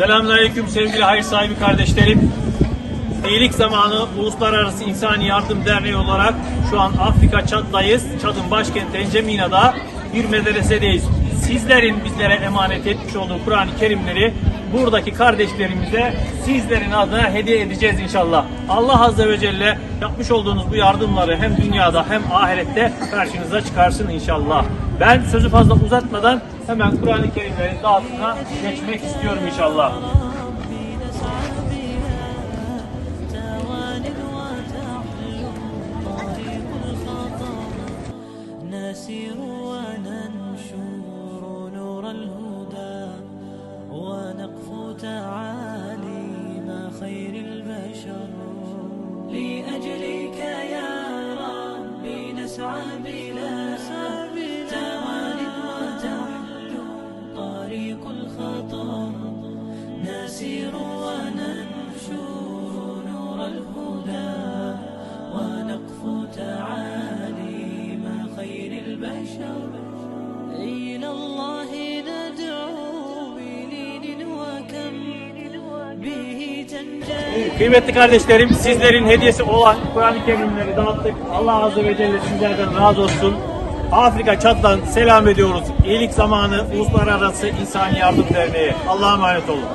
Selamünaleyküm sevgili hayır sahibi kardeşlerim. İyilik zamanı Uluslararası İnsani Yardım Derneği olarak şu an Afrika Çad'dayız. Çad'ın başkenti Encemina'da bir medresedeyiz. Sizlerin bizlere emanet etmiş olduğu Kur'an-ı Kerimleri buradaki kardeşlerimize sizlerin adına hediye edeceğiz inşallah. Allah Azze ve Celle yapmış olduğunuz bu yardımları hem dünyada hem ahirette karşınıza çıkarsın inşallah. Ben sözü fazla uzatmadan hemen Kur'an-ı Kerimlerin dağıtımına geçmek istiyorum inşallah. لأجلك يا ربي نسعى بي إلى الله ندعو بلين وكم به تنجلي Kıymetli kardeşlerim sizlerin hediyesi olan Kur'an-ı Kerimleri dağıttık. Allah Azze ve Celle sizlerden razı olsun. Afrika Çat'tan selam ediyoruz. İyilik zamanı Uluslararası İnsani Yardım Derneği. Allah'a emanet olun.